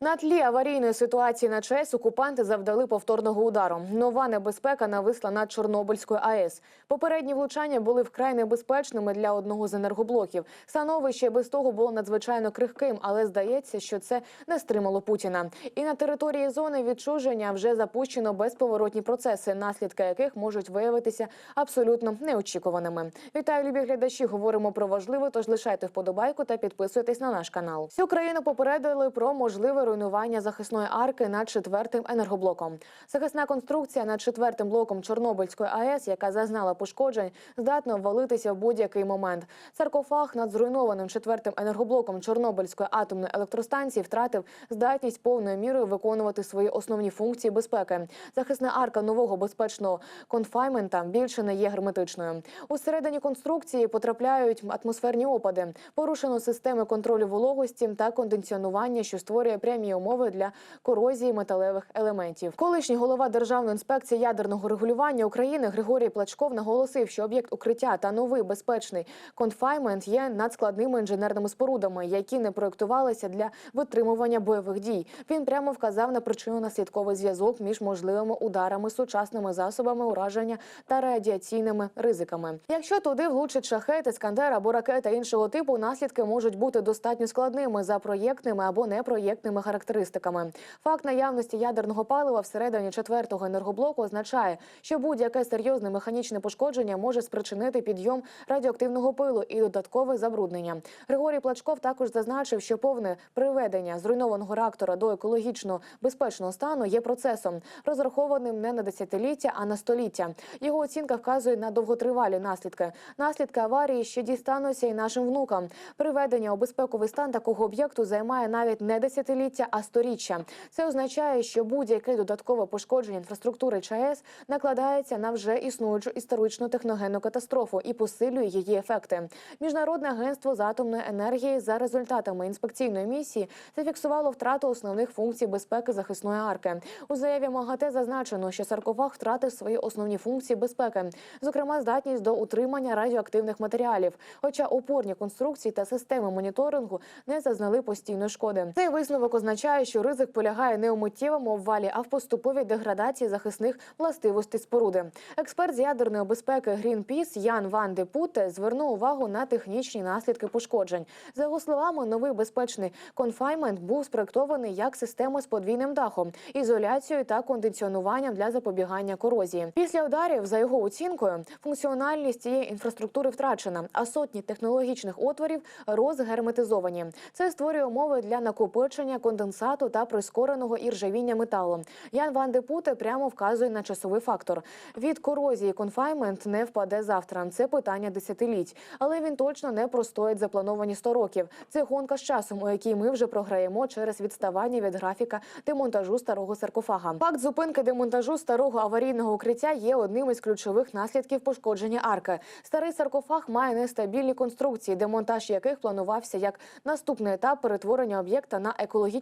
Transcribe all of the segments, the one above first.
На тлі аварійної ситуації на ЧАЕС окупанти завдали повторного удару. Нова небезпека нависла над Чорнобильською АЕС. Попередні влучання були вкрай небезпечними для одного з енергоблоків. Становище без того було надзвичайно крихким, але здається, що це не стримало Путіна. І на території зони відчуження вже запущено безповоротні процеси, наслідки яких можуть виявитися абсолютно неочікуваними. Вітаю, любі глядачі. Говоримо про важливе, тож лишайте вподобайку та підписуйтесь на наш канал. Всю країну попередили про можливе руйнування захисної арки над четвертим енергоблоком. Захисна конструкція над четвертим блоком Чорнобильської АЕС, яка зазнала пошкоджень, здатна обвалитися в будь-який момент. Саркофаг над зруйнованим четвертим енергоблоком Чорнобильської атомної електростанції втратив здатність повною мірою виконувати свої основні функції безпеки. Захисна арка нового безпечного конфаймента більше не є герметичною. Усередині конструкції потрапляють атмосферні опади, порушено системи контролю вологості та кондиціонування, що створює прямі умови для корозії металевих елементів. Колишній голова Державної інспекції ядерного регулювання України Григорій Плачков наголосив, що об'єкт укриття та новий безпечний конфаймент є надскладними інженерними спорудами, які не проектувалися для витримування бойових дій. Він прямо вказав на причинно-наслідковий зв'язок між можливими ударами, сучасними засобами ураження та радіаційними ризиками. Якщо туди влучить шахет, іскандер або ракета іншого типу, наслідки можуть бути достатньо складними за проєктними або непроєктними характеристиками. Факт наявності ядерного палива всередині четвертого енергоблоку означає, що будь-яке серйозне механічне пошкодження може спричинити підйом радіоактивного пилу і додаткове забруднення. Григорій Плачков також зазначив, що повне приведення зруйнованого реактора до екологічно безпечного стану є процесом, розрахованим не на десятиліття, а на століття. Його оцінка вказує на довготривалі наслідки. Наслідки аварії ще дістануться і нашим внукам. Приведення у безпековий стан такого об'єкту займає навіть не десятиліття, а сторіччя. Це означає, що будь-яке додаткове пошкодження інфраструктури ЧАЕС накладається на вже існуючу історичну техногенну катастрофу і посилює її ефекти. Міжнародне агентство з атомної енергії за результатами інспекційної місії зафіксувало втрату основних функцій безпеки захисної арки. У заяві МАГАТЕ зазначено, що саркофаг втратив свої основні функції безпеки, зокрема здатність до утримання радіоактивних матеріалів. Хоча опорні конструкції та системи моніторингу не зазнали постійної шкоди. Цей висновок означає, що ризик полягає не у миттєвому обвалі, а в поступовій деградації захисних властивостей споруди. Експерт з ядерної безпеки Greenpeace Ян Ван де Путе звернув увагу на технічні наслідки пошкоджень. За його словами, новий безпечний конфаймент був спроектований як система з подвійним дахом, ізоляцією та кондиціонуванням для запобігання корозії. Після ударів, за його оцінкою, функціональність цієї інфраструктури втрачена, а сотні технологічних отворів розгерметизовані. Це створює умови для накопичення конденсату та прискореного іржавіння металу. Ян Ван де Путе прямо вказує на часовий фактор. Від корозії конфаймент не впаде завтра. Це питання десятиліть, але він точно не простоїть заплановані 100 років. Це гонка з часом, у якій ми вже програємо через відставання від графіка демонтажу старого саркофага. Факт зупинки демонтажу старого аварійного укриття є одним із ключових наслідків пошкодження арки. Старий саркофаг має нестабільні конструкції, демонтаж яких планувався як наступний етап перетворення об'єкта на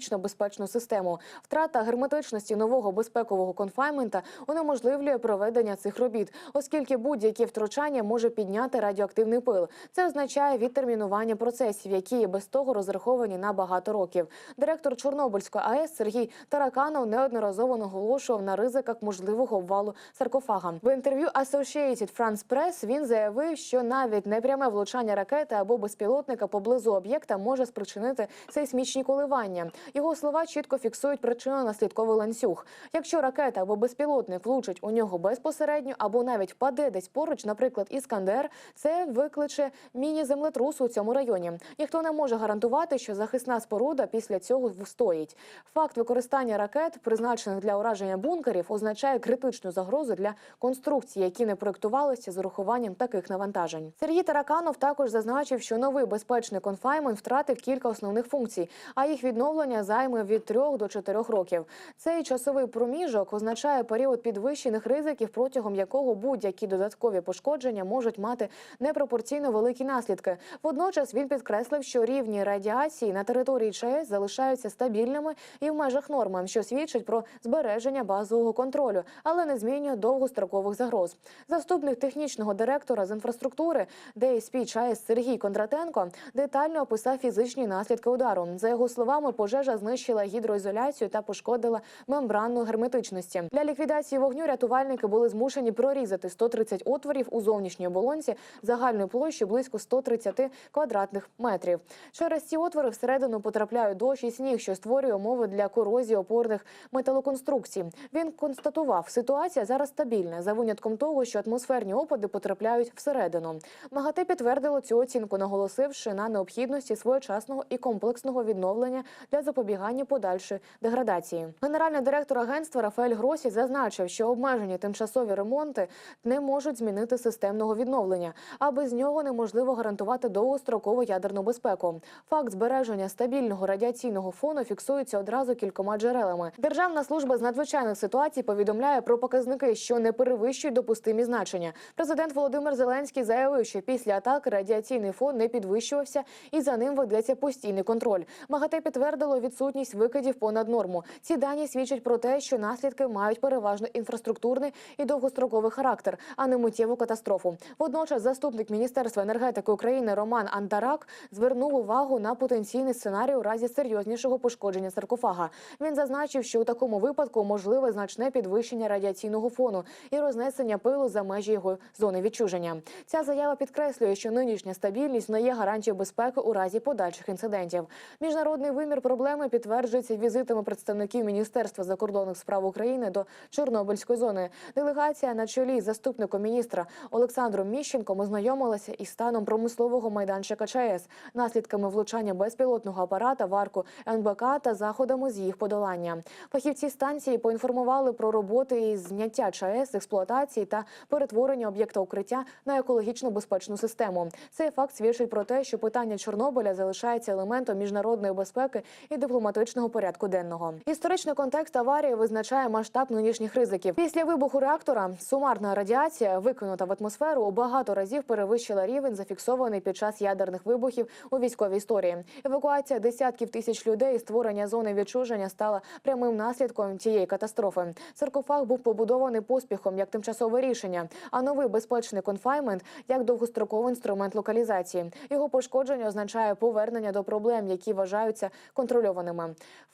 екологічно безпечну систему. Втрата герметичності нового безпекового конфаймента унеможливлює проведення цих робіт, оскільки будь-яке втручання може підняти радіоактивний пил. Це означає відтермінування процесів, які без того розраховані на багато років. Директор Чорнобильської АЕС Сергій Тараканов неодноразово наголошував на ризиках можливого обвалу саркофага. В інтерв'ю Associated France Press він заявив, що навіть непряме влучання ракети або безпілотника поблизу об'єкта може спричинити сейсмічні коливання. Його слова чітко фіксують причинно-наслідковий ланцюг. Якщо ракета або безпілотник влучить у нього безпосередньо або навіть впаде десь поруч, наприклад, іскандер, це викличе міні-землетрус у цьому районі. Ніхто не може гарантувати, що захисна споруда після цього встоїть. Факт використання ракет, призначених для ураження бункерів, означає критичну загрозу для конструкцій, які не проектувалися з урахуванням таких навантажень. Сергій Тараканов також зазначив, що новий безпечний конфаймент втратив кілька основних функцій, а їх відновлення займе від 3 до 4 років. Цей часовий проміжок означає період підвищених ризиків, протягом якого будь-які додаткові пошкодження можуть мати непропорційно великі наслідки. Водночас він підкреслив, що рівні радіації на території ЧАЕС залишаються стабільними і в межах норми, що свідчить про збереження базового контролю, але не змінює довгострокових загроз. Заступник технічного директора з інфраструктури ДСП ЧАЕС Сергій Кондратенко детально описав фізичні наслідки удару. За його словами, пожежа пожежа знищила гідроізоляцію та пошкодила мембранну герметичності. Для ліквідації вогню рятувальники були змушені прорізати 130 отворів у зовнішній оболонці загальною площею близько 130 квадратних метрів. Через ці отвори всередину потрапляють дощ і сніг, що створює умови для корозії опорних металоконструкцій. Він констатував, ситуація зараз стабільна за винятком того, що атмосферні опади потрапляють всередину. МАГАТЕ підтвердило цю оцінку, наголосивши на необхідності своєчасного і комплексного відновлення для запобігання подальшої деградації. Генеральний директор агентства Рафаель Гросі зазначив, що обмежені тимчасові ремонти не можуть змінити системного відновлення, а без нього неможливо гарантувати довгострокову ядерну безпеку. Факт збереження стабільного радіаційного фону фіксується одразу кількома джерелами. Державна служба з надзвичайних ситуацій повідомляє про показники, що не перевищують допустимі значення. Президент Володимир Зеленський заявив, що після атаки радіаційний фон не підвищувався і за ним ведеться постійний контроль. МАГАТЕ підтвердило відсутність викидів понад норму. Ці дані свідчать про те, що наслідки мають переважно інфраструктурний і довгостроковий характер, а не миттєву катастрофу. Водночас, заступник міністерства енергетики України Роман Антарак звернув увагу на потенційний сценарій у разі серйознішого пошкодження саркофага. Він зазначив, що у такому випадку можливе значне підвищення радіаційного фону і рознесення пилу за межі його зони відчуження. Ця заява підкреслює, що нинішня стабільність не є гарантією безпеки у разі подальших інцидентів. Міжнародний вимір проблеми підтверджується візитами представників Міністерства закордонних справ України до Чорнобильської зони. Делегація на чолі заступником міністра Олександром Міщенком ознайомилася із станом промислового майданчика ЧАЕС, наслідками влучання безпілотного апарата в арку НБК та заходами з їх подолання. Фахівці станції поінформували про роботи із зняття ЧАЕС експлуатації та перетворення об'єкта укриття на екологічно безпечну систему. Цей факт свідчить про те, що питання Чорнобиля залишається елементом міжнародної безпеки і дипломатичного порядку денного. Історичний контекст аварії визначає масштаб нинішніх ризиків. Після вибуху реактора сумарна радіація, викинута в атмосферу, у багато разів перевищила рівень, зафіксований під час ядерних вибухів у військовій історії. Евакуація десятків тисяч людей, і створення зони відчуження стала прямим наслідком цієї катастрофи. Саркофаг був побудований поспіхом як тимчасове рішення, а новий безпечний конфаймент як довгостроковий інструмент локалізації. Його пошкодження означає повернення до проблем, які вважаються контрольованими.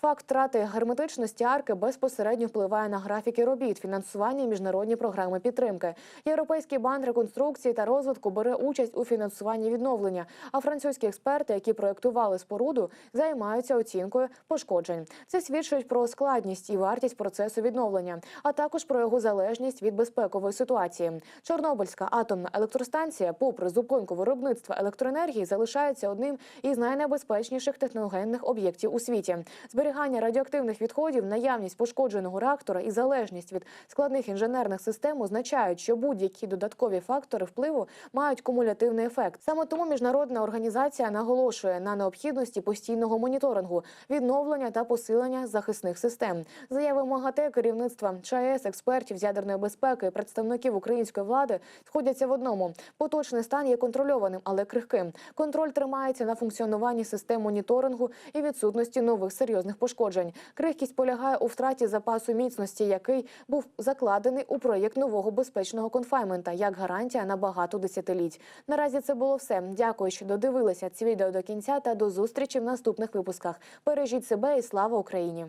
Факт втрати герметичності арки безпосередньо впливає на графіки робіт, фінансування і міжнародні програми підтримки. Європейський банк реконструкції та розвитку бере участь у фінансуванні відновлення. А французькі експерти, які проектували споруду, займаються оцінкою пошкоджень. Це свідчить про складність і вартість процесу відновлення, а також про його залежність від безпекової ситуації. Чорнобильська атомна електростанція, попри зупинку виробництва електроенергії, залишається одним із найнебезпечніших техногенних об'єктів у світі. Зберігання радіоактивних відходів, наявність пошкодженого реактора і залежність від складних інженерних систем означають, що будь-які додаткові фактори впливу мають кумулятивний ефект. Саме тому міжнародна організація наголошує на необхідності постійного моніторингу, відновлення та посилення захисних систем. Заяви МАГАТЕ, керівництва ЧАЕС, експертів з ядерної безпеки, і представників української влади сходяться в одному. Поточний стан є контрольованим, але крихким. Контроль тримається на функціонуванні систем моніторингу і відсутності нових серйозних пошкоджень. Крихкість полягає у втраті запасу міцності, який був закладений у проєкт нового безпечного конфаймента як гарантія на багато десятиліть. Наразі це було все. Дякую, що додивилися ці відео до кінця та до зустрічі в наступних випусках. Бережіть себе і слава Україні!